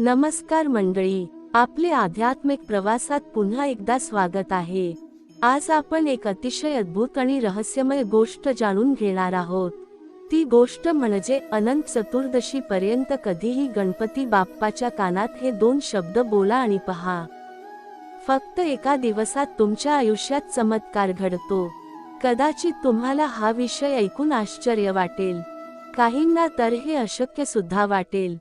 नमस्कार मंडळी आपले आध्यात्मिक प्रवासात पुन्हा एकदा स्वागत आहे. आज आपण एक अतिशय अद्भुत आणि रहस्यमय गोष्ट जाणून घेणार आहोत. ती गोष्ट म्हणजे अनंत चतुर्दशी पर्यंत कधीही गणपती बाप्पाच्या कानात हे दोन शब्द बोला आणि पहा. फक्त एका दिवसात तुमच्या आयुष्यात चमत्कार घडतो. कदाचित तुम्हाला हा विषय ऐकून आश्चर्य वाटेल. काहींना तर हे अशक्य सुद्धा वाटेल.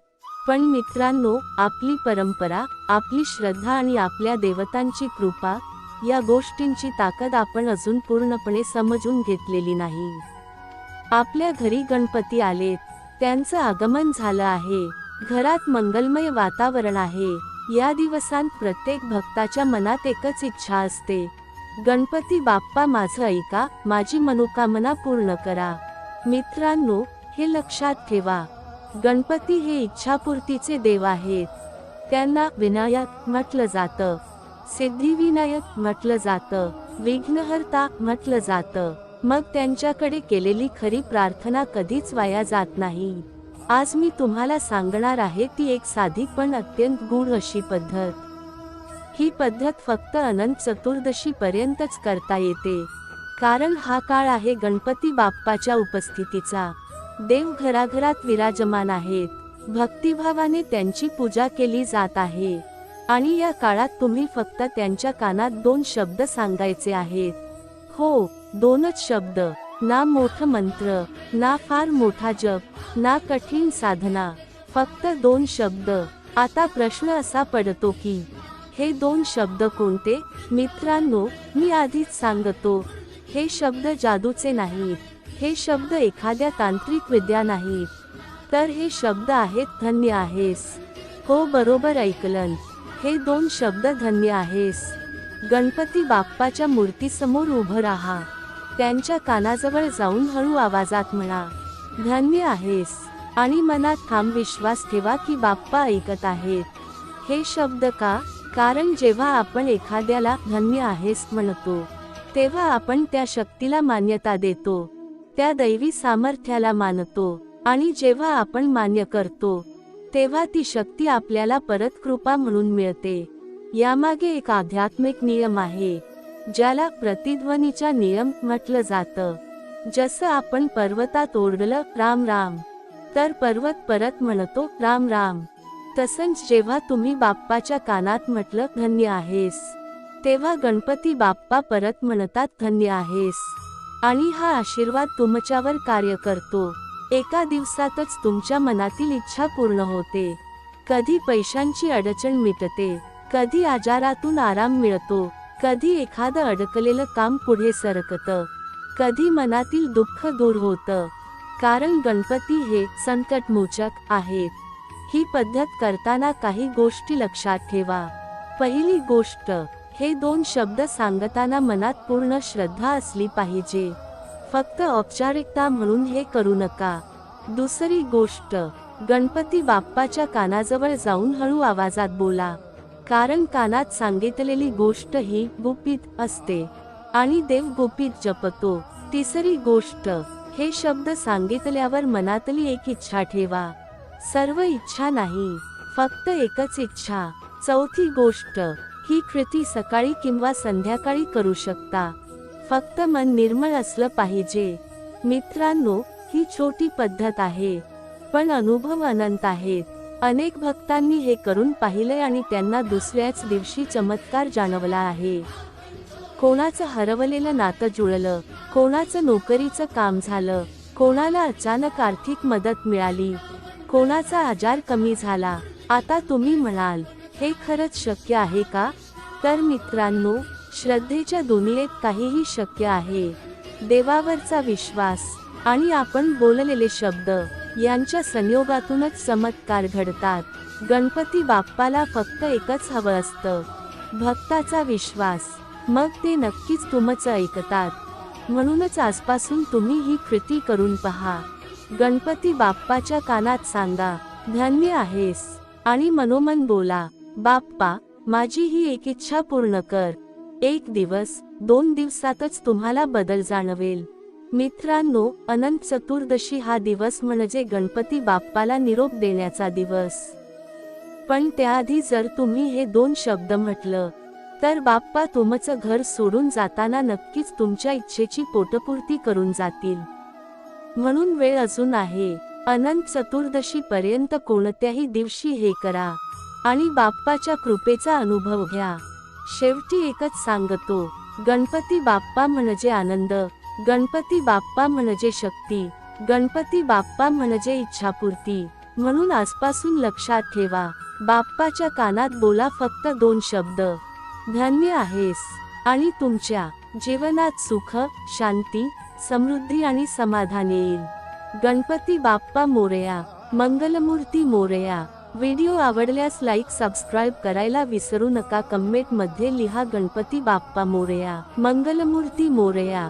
पण मित्रांनो आपली परंपरा आपली श्रद्धा आणि आपल्या देवतांची कृपा या गोष्टींची ताकद आपण अजून पूर्णपणे समजून घेतलेली नाही. आपल्या घरी गणपती आलेत त्यांचं आगमन झालं आहे घरात मंगलमय वातावरण आहे या दिवसांत प्रत्येक भक्ताच्या मनात एकच इच्छा असते. गणपती बाप्पा माझं ऐका माझी मनोकामना पूर्ण करा. मित्रांनो हे लक्षात ठेवा. गणपती हे इच्छापूर्तीचे देव आहेत. त्यांना विनायक म्हटलं जातं. सिद्धिविनायक म्हटलं जातं. विघ्नहर्ता म्हटलं जातं. मग त्यांच्याकडे केलेली खरी प्रार्थना कधीच वाया जात नाही. आज मी तुम्हाला सांगणार आहे ती एक साधी पण अत्यंत गूढ अशी पद्धत. ही पद्धत फक्त अनंत चतुर्दशी पर्यंतच करता येते. कारण हा काळ आहे गणपती बाप्पाच्या उपस्थितीचा. देव घराघरात विराजमान आहेत. भक्तिभावाने त्यांची पूजा केली जात आहे. आणि या काळात तुम्ही फक्त त्यांच्या कानात दोन शब्द सांगायचे आहेत. हो दोनच शब्द. ना मोठ मंत्र ना फार मोठा जप ना कठीण साधना. फक्त दोन शब्द. आता प्रश्न असा पडतो की हे दोन शब्द कोणते? मित्रांनो मी आधीच सांगतो. हे शब्द जादूचे नाहीत. हे शब्द एखाद्या तांत्रिक विद्या नाहीत तर हे शब्द आहेत धन्य आहेस. हो बरोबर ऐकलन. हे दोन शब्द धन्य आहेस. गणपती बाप्पाच्या मूर्तीसमोर उभं राहा. त्यांच्या कानाजवळ जाऊन हळू आवाजात म्हणा धन्य आहेस. आणि मनात ठाम विश्वास ठेवा की बाप्पा ऐकत आहेत. हे शब्द का? कारण जेव्हा आपण एखाद्याला धन्य आहेस म्हणतो तेव्हा आपण त्या शक्तीला मान्यता देतो. त्या दैवी सामर्थ्याला मानतो आणि जेव्हा आपण मान्य करतो तेव्हा ती शक्ती आपल्याला परत कृपा म्हणून मिळते. यामागे एक आध्यात्मिक नियम आहे ज्याला प्रतिध्वनीचा नियम म्हटलं जातं. जसं आपण पर्वतात ओरडलं राम राम तर पर्वत परत म्हणतो राम राम. तसंच जेव्हा तुम्ही बाप्पाच्या कानात म्हटलं धन्य आहेस तेव्हा गणपती बाप्पा परत म्हणतात धन्य आहेस. आणि हा आशीर्वाद तुमच्यावर कार्य करतो. एका दिवसातच तुमच्या मनातील इच्छा पूर्ण होते. कधी पैशांची अडचण मिटते कधी आजारातून आराम मिळतो कधी एखादं अडकलेलं काम पुढे सरकतं कधी मनातील दुःख दूर होतं. कारण गणपती हे संकटमोचक आहेत ही पद्धत करताना काही गोष्टी लक्षात ठेवा. पहिली गोष्ट हे दोन शब्द सांगताना मनात पूर्ण श्रद्धा असली पाहिजे. फक्त औपचारिकता म्हणून हे करू नका. दुसरी गोष्ट गणपती बाप्पाच्या कानाजवळ जाऊन हळू आवाजात बोला. कारण कानात सांगितलेली गोष्ट ही गुपित असते. आणि देव गुपित जपतो. तिसरी गोष्ट हे शब्द सांगितल्यावर मनातली एक इच्छा ठेवा. सर्व इच्छा नाही फक्त एकच इच्छा. चौथी गोष्ट ही कृती सकाळी किंवा संध्याकाळी करू शकता. फक्त मन निर्मळ असलं पाहिजे. मित्रांनो ही छोटी पद्धत आहे. पण अनुभव अनंत आहेत. अनेक भक्तांनी हे करून पाहिले आणि त्यांना दुसऱ्याच दिवशी चमत्कार जाणवला आहे. कोणाचं हरवलेलं नातं जुळलं कोणाचं नोकरीचं काम झालं कोणाला अचानक आर्थिक मदत मिळाली कोणाचा आजार कमी झाला आता तुम्ही म्हणाल हे खरंच शक्य आहे का? तर मित्रांनो श्रद्धेच्या दुनियेत काहीही शक्य आहे. देवावरचा विश्वास आणि आपण बोललेले शब्द यांच्या संयोगातूनच चमत्कार घडतात. गणपती बाप्पाला फक्त एकच हवं असतं. भक्ताचा विश्वास. मग ते नक्कीच तुमचं ऐकतात. म्हणूनच आजपासून तुम्ही ही कृती करून पहा. गणपती बाप्पाच्या कानात सांगा धन्य आहेस आणि मनोमन बोला. बाप्पा माझी ही एक इच्छा पूर्ण कर. एक दिवस दोन दिवसातच तुम्हाला बदल जाणवेल. मित्रांनो अनंत चतुर्दशी हा दिवस म्हणजे गणपती बाप्पाला निरोप देण्याचा दिवस. पण त्याआधी जर तुम्ही हे दोन शब्द म्हटलं तर बाप्पा तुमचं घर सोडून जाताना नक्कीच तुमच्या इच्छेची पोटपूर्ती करून जातील. म्हणून वेळ अजून आहे. अनंत चतुर्दशी पर्यंत कोणत्याही दिवशी हे करा. आणि बाप्पाच्या कृपेचा अनुभव घ्या. शेवटी एकच सांगतो गणपती बाप्पा म्हणजे आनंद गणपती बाप्पा म्हणजे शक्ती गणपती बाप्पा म्हणजे इच्छापूर्ती म्हणून आजपासून लक्षात ठेवा बाप्पाच्या कानात बोला फक्त दोन शब्द. धन्य आहेस. आणि तुमच्या जीवनात सुख शांती समृद्धी आणि समाधान येईल. गणपती बाप्पा मोरया मंगलमूर्ती मोरया. व्हिडिओ आवडल्यास लाईक सबस्क्राईब करायला विसरू नका. कमेंटमध्ये लिहा गणपती बाप्पा मोरया मंगलमूर्ती मोरया.